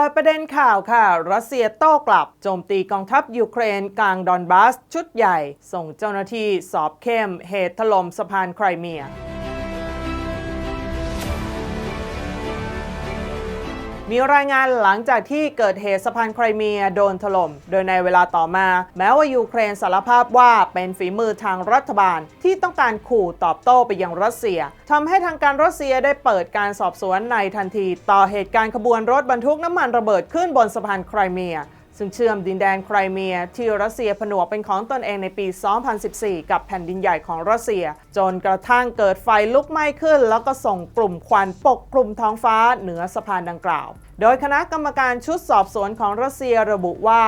ปิดประเด็นข่าวค่ะ รัสเซียโต้กลับ โจมตีกองทัพยูเครนกลางดอนบาส ชุดใหญ่ ส่งเจ้าหน้าที่สอบเข้มเหตุถล่มสะพานไครเมีย มีรายงานหลังจากที่เกิดเหตุสะพานไครเมียโดนถล่ม โดยในเวลาต่อมา แม้ว่ายูเครนสารภาพว่าเป็นฝีมือทางรัฐบาลที่ต้องการขู่ตอบโต้ไปยังรัสเซียทำให้ทางการรัสเซียได้เปิดการสอบสวนในทันที ต่อเหตุการณ์ขบวนรถบรรทุกน้ำมันระเบิดขึ้นบนสะพานไครเมีย ซึ่งเชื่อมดินแดนไครเมียที่รัสเซียผนวกเป็นของตนเองในปี 2014 กับแผ่นดินใหญ่ของรัสเซีย จนกระทั่งเกิดไฟลุกไหม้ขึ้น แล้วก็ส่งกลุ่มควันปกคลุมท้องฟ้าเหนือสะพานดังกล่าว โดยคณะกรรมการชุดสอบสวนของรัสเซียระบุว่า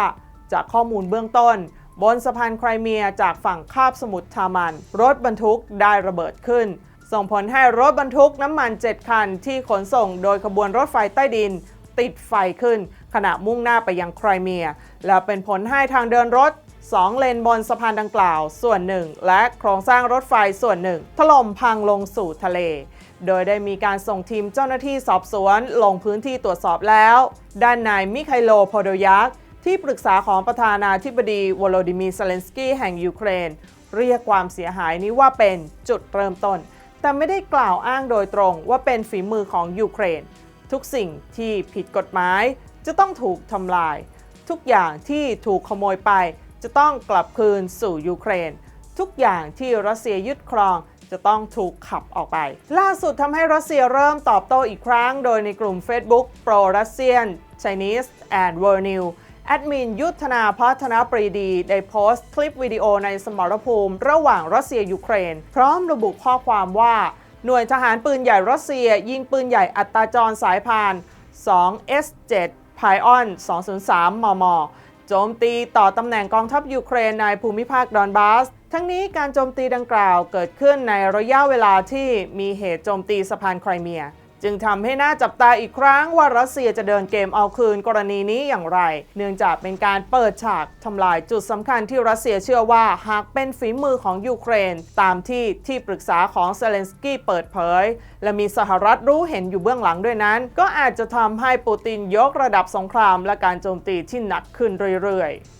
จากข้อมูลเบื้องต้น บนสะพานไครเมียจากฝั่งคาบสมุทรทามัน รถบรรทุกได้ระเบิดขึ้นส่งผลให้รถบรรทุกน้ำมัน 7 คันที่ขนส่งโดยขบวนรถไฟใต้ดิน ติดไฟขึ้น ขณะมุ่งหน้าไปยังไครเมีย และเป็นผลให้ทางเดินรถ2เลนบนสะพานดังกล่าวส่วนหนึ่ง และโครงสร้างรถไฟส่วนหนึ่ง ถล่มพังลงสู่ทะเล โดยได้มีการส่งทีมเจ้าหน้าที่สอบสวนลงพื้นที่ตรวจสอบแล้ว ด้านนายมิไคโลโพโดยักที่ปรึกษาของประธานาธิบดีวโลดิมีร์เซเลนสกี้แห่งยูเครน เรียกความเสียหายนี้ว่าเป็นจุดเริ่มต้น แต่ไม่ได้กล่าวอ้างโดยตรงว่าเป็นฝีมือของยูเครน ทุกสิ่งที่ผิดกฎหมายจะต้องถูกทำลาย ทุกอย่างที่ถูกขโมยไป จะต้องกลับคืนสู่ยูเครน ทุกอย่างที่รัสเซียยึดครองจะต้องถูกขับออกไป ล่าสุดทำให้รัสเซียเริ่มตอบโต้อีกครั้ง โดยในกลุ่ม Facebook Pro Russian Chinese and World New แอดมินยุทธนาพัฒนาปรีดี ได้โพสต์คลิปวิดีโอในสมรภูมิ ระหว่างรัสเซียยูเครน พร้อมระบุข้อความว่า หน่วยทหารปืนใหญ่รัสเซีย ยิงปืนใหญ่อัตราจรสายพาน 2S7 Pion 203 มม โจมตีต่อตำแหน่งกองทัพยูเครนในภูมิภาคดอนบาส ทั้งนี้การโจมตีดังกล่าวเกิดขึ้นในระยะเวลาที่มีเหตุโจมตีสะพานไครเมีย จึงทำให้น่าจับตาอีกครั้งว่ารัสเซียจะเดินเกมเอาคืนกรณีนี้อย่างไร เนื่องจากเป็นการเปิดฉากทำลายจุดสำคัญที่รัสเซียเชื่อว่าหากเป็นฝีมือของยูเครน ตามที่ที่ปรึกษาของเซเลนสกี้เปิดเผย และมีสหรัฐรู้เห็นอยู่เบื้องหลังด้วยนั้น ก็อาจจะทำให้ปูตินยกระดับสงครามและการโจมตีที่หนักขึ้นเรื่อยๆ